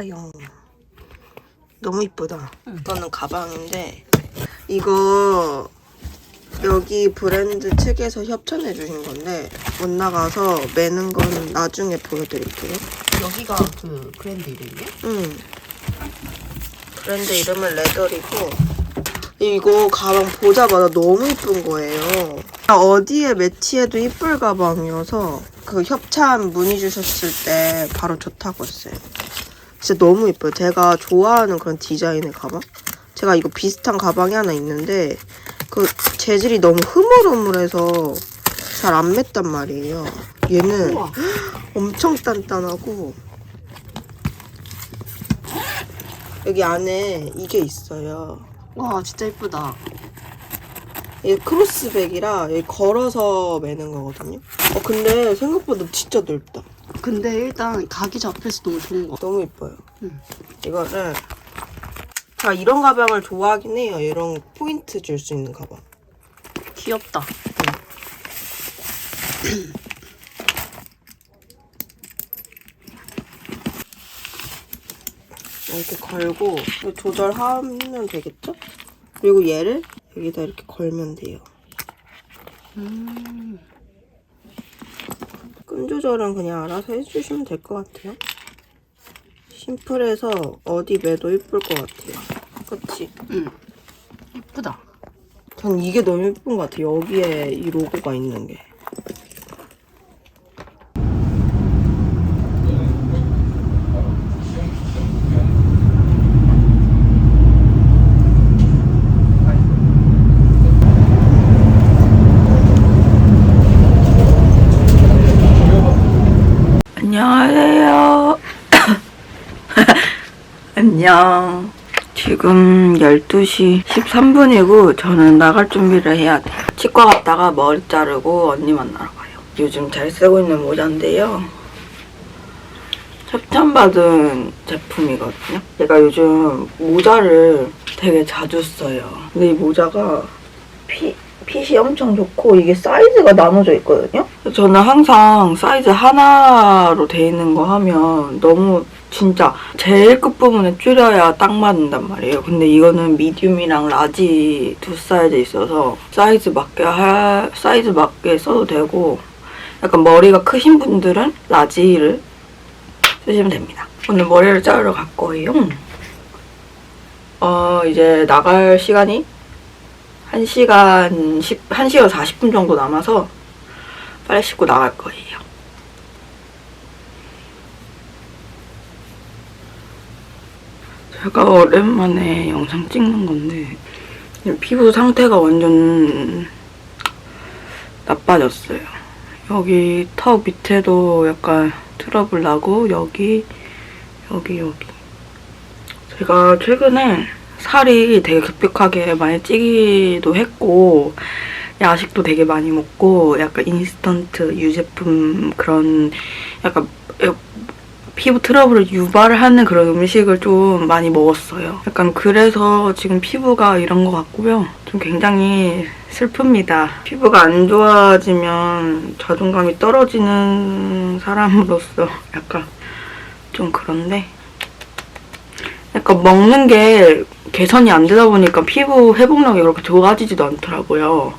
짜요. 너무 이쁘다. 이거는 가방인데 이거 여기 브랜드 측에서 협찬해 주신 건데 못 나가서 매는 거는 나중에 보여드릴게요. 여기가 그 브랜드 이름이야? 응. 브랜드 이름은 레더리고 이거 가방 보자마자 너무 이쁜 거예요. 어디에 매치해도 이쁠 가방이어서 그 협찬 문의 주셨을 때 바로 좋다고 했어요. 진짜 너무 이뻐요. 제가 좋아하는 그런 디자인의 가방. 제가 이거 비슷한 가방이 하나 있는데 그 재질이 너무 흐물흐물해서 잘 안 맸단 말이에요. 얘는 우와. 엄청 단단하고 여기 안에 이게 있어요. 와 진짜 이쁘다. 이게 크로스백이라 여기 걸어서 매는 거거든요. 어 근데 생각보다 진짜 넓다. 근데 일단 각이 잡혀서 너무 좋은 거. 너무 이뻐요. 응. 이거를 자 이런 가방을 좋아하긴 해요. 이런 포인트 줄 수 있는 가방. 귀엽다. 이렇게 걸고 조절하면 되겠죠? 그리고 얘를 여기다 이렇게 걸면 돼요. 음. 끈 조절은 그냥 알아서 해주시면 될 것 같아요. 심플해서 어디 매도 예쁠 것 같아요. 그치? 응. 이쁘다. 전 이게 너무 예쁜 것 같아요. 여기에 이 로고가 있는 게. 안녕하세요. 안녕. 지금 12시 13분이고 저는 나갈 준비를 해야 돼요. 치과 갔다가 머리 자르고 언니 만나러 가요. 요즘 잘 쓰고 있는 모자인데요. 협찬받은 제품이거든요. 제가 요즘 모자를 되게 자주 써요. 근데 이 모자가 피, 핏이 엄청 좋고 이게 사이즈가 나눠져 있거든요. 저는 항상 사이즈 하나로 돼 있는 거 하면 너무 진짜 제일 끝부분에 줄여야 딱 맞는단 말이에요. 근데 이거는 미디움이랑 라지 두 사이즈 있어서 사이즈 맞게 할 사이즈 맞게 써도 되고 약간 머리가 크신 분들은 라지를 쓰시면 됩니다. 오늘 머리를 자르러 갈 거예요. 어 이제 나갈 시간이 1시간 10, 1시간 40분 정도 남아서 빨리 씻고 나갈 거예요. 제가 오랜만에 영상 찍는 건데 피부 상태가 완전 나빠졌어요. 여기 턱 밑에도 약간 트러블 나고 여기 여기 여기 제가 최근에 살이 되게 급격하게 많이 찌기도 했고 야식도 되게 많이 먹고 약간 인스턴트 유제품 그런 약간 피부 트러블을 유발하는 그런 음식을 좀 많이 먹었어요. 약간 그래서 지금 피부가 이런 것 같고요. 좀 굉장히 슬픕니다. 피부가 안 좋아지면 자존감이 떨어지는 사람으로서 약간 좀 그런데 약간 먹는 게 개선이 안 되다 보니까 피부 회복력이 그렇게 좋아지지도 않더라고요.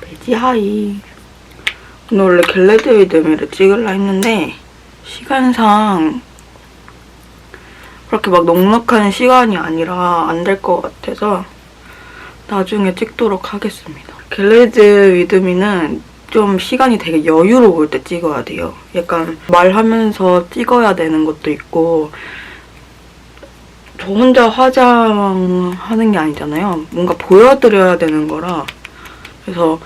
베지 하이. 오늘 원래 겟레드 위드미를 찍으려 했는데 시간상 그렇게 막 넉넉한 시간이 아니라 안 될 것 같아서 나중에 찍도록 하겠습니다. 겟레드 위드미는 좀 시간이 되게 여유로울 때 찍어야 돼요. 약간 말하면서 찍어야 되는 것도 있고 저 혼자 화장하는 게 아니잖아요. 뭔가 보여드려야 되는 거라 그래서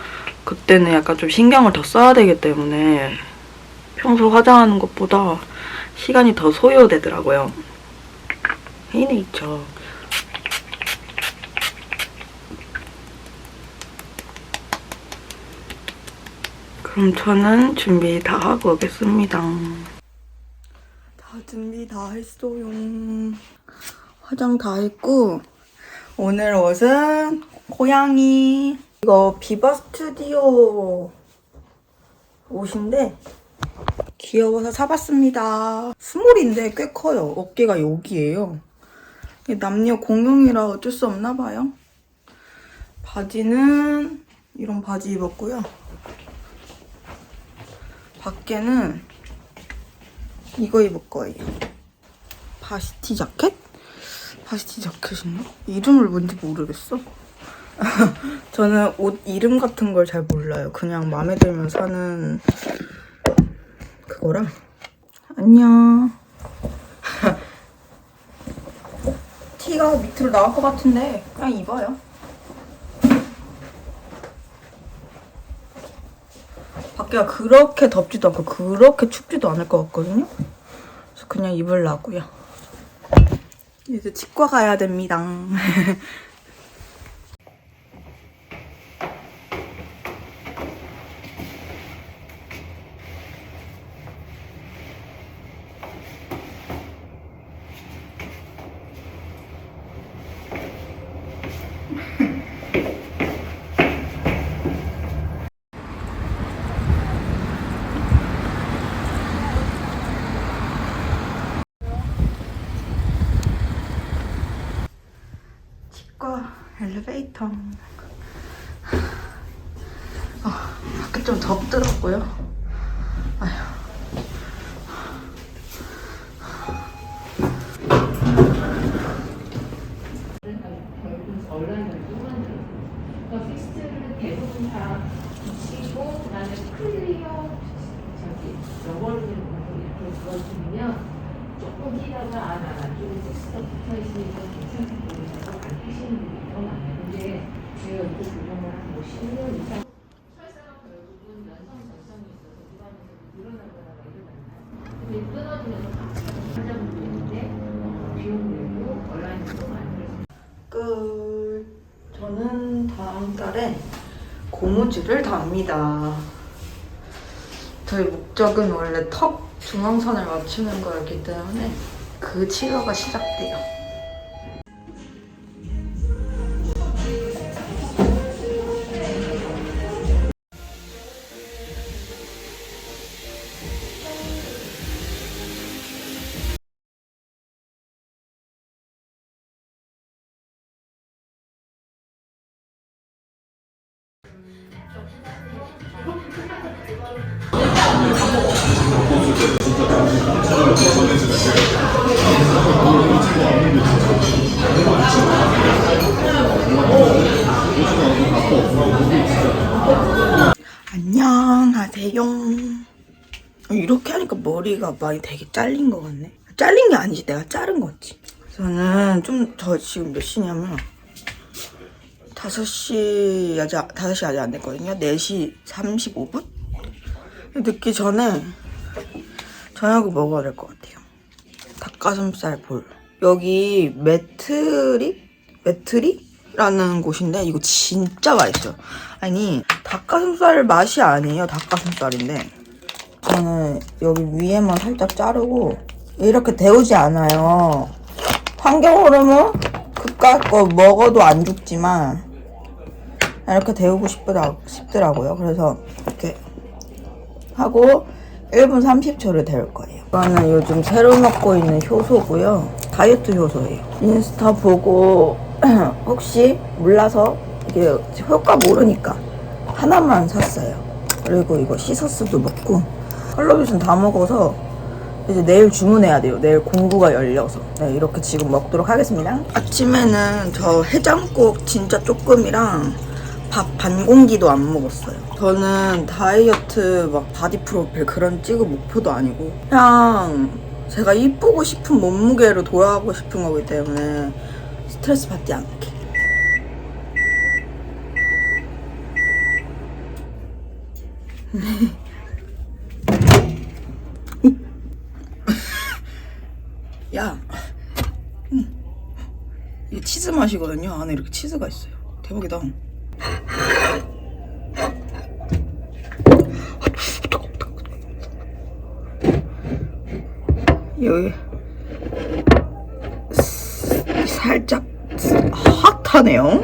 그때는 약간 좀 신경을 더 써야 되기 때문에 평소 화장하는 것보다 시간이 더 소요되더라고요. 헤이네이처. 그럼 저는 준비 다 하고 오겠습니다. 다 준비 다 했어요. 화장 다 했고 오늘 옷은 고양이 이거 비바 스튜디오 옷인데 귀여워서 사봤습니다. 스몰인데 꽤 커요. 어깨가 여기예요. 남녀 공용이라 어쩔 수 없나 봐요. 바지는 이런 바지 입었고요. 밖에는 이거 입을 거예요. 바시티 자켓? 바시티 자켓인가? 이름을 뭔지 모르겠어. 저는 옷 이름 같은 걸 잘 몰라요. 그냥 마음에 들면 사는 그거랑. 안녕. 티가 밑으로 나올 것 같은데 그냥 입어요. 밖에가 그렇게 덥지도 않고 그렇게 춥지도 않을 것 같거든요. 그래서 그냥 입으려고요. 이제 치과 가야 됩니다. 치과 엘리베이터. 아, 밖에 좀 덥더라고요. 아휴. 조금 뛰다가 아, 나 안쪽에 텍스트가 붙어 있으니까 괜찮게 보이면서 안 뛰시는 분이 더 많아요. 근데 제가 이거 조정을 한뭐 10년 이상 설사가 결국은 연성 전성이 있어서 입안에서 늘어나거나 막 이러잖아요. 근데 끊어지면서 각자 환자분도 있는데 어, 비용 내고 온라인으로 만들어서 끝. 저는 다음 달에 고무줄을 답니다. 저희 목적은 원래 턱 중앙선을 맞추는 거였기 때문에 그 치료가 시작돼요. 안녕하세요. 이렇게 하니까 머리가 많이 되게 잘린 것 같네. 잘린 게 아니지, 내가 자른 거지. 저는 좀, 저 지금 몇 시냐면, 5시, 아직, 5시 아직 안 됐거든요. 4시 35분? 늦기 전에 저녁을 먹어야 될 것 같아요. 닭가슴살 볼. 여기 매트리? 매트리 라는 곳인데 이거 진짜 맛있어요. 아니 닭가슴살 맛이 아니에요. 닭가슴살인데 저는 여기 위에만 살짝 자르고 이렇게 데우지 않아요. 환경 호르몬 그깟 거 먹어도 안 죽지만 이렇게 데우고 싶더라, 싶더라고요. 그래서 이렇게 하고 1분 30초를 데울 거예요. 이거는 요즘 새로 먹고 있는 효소고요. 다이어트 효소예요. 인스타 보고 혹시 몰라서 이게 효과 모르니까 하나만 샀어요. 그리고 이거 시서스도 먹고 컬러비전 다 먹어서 이제 내일 주문해야 돼요. 내일 공구가 열려서. 네, 이렇게 지금 먹도록 하겠습니다. 아침에는 저 해장국 진짜 조금이랑 밥 반 공기도 안 먹었어요. 저는 다이어트 막 바디 프로필 그런 찍을 목표도 아니고 그냥 제가 이쁘고 싶은 몸무게로 돌아가고 싶은 거기 때문에 스트레스 받지 않게. 야, 음. 이게 치즈 맛이거든요. 안에 이렇게 치즈가 있어요. 대박이다. 여기 스- 살짝 핫하네요.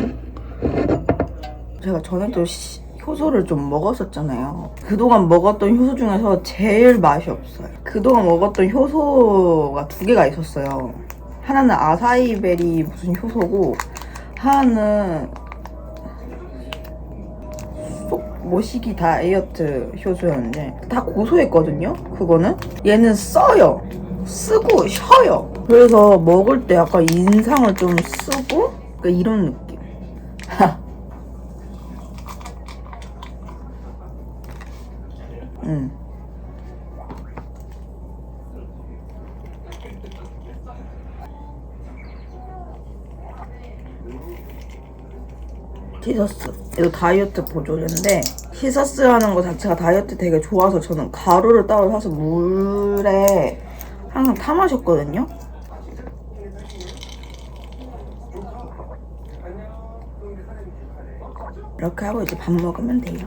제가 전에도 시- 효소를 좀 먹었었잖아요. 그동안 먹었던 효소 중에서 제일 맛이 없어요. 그동안 먹었던 효소가 두 개가 있었어요. 하나는 아사이베리 무슨 효소고 하나는 속 모시기 다이어트 효소였는데 다 고소했거든요. 그거는 얘는 써요. 쓰고 쉬어요. 그래서 먹을 때 약간 인상을 좀 쓰고 그러니까 이런 느낌. 음. 티서스. 이거 다이어트 보조제인데 티서스 하는 거 자체가 다이어트 되게 좋아서 저는 가루를 따로 사서 물에 항상 타 마셨거든요. 이렇게 하고 이제 밥 먹으면 돼요.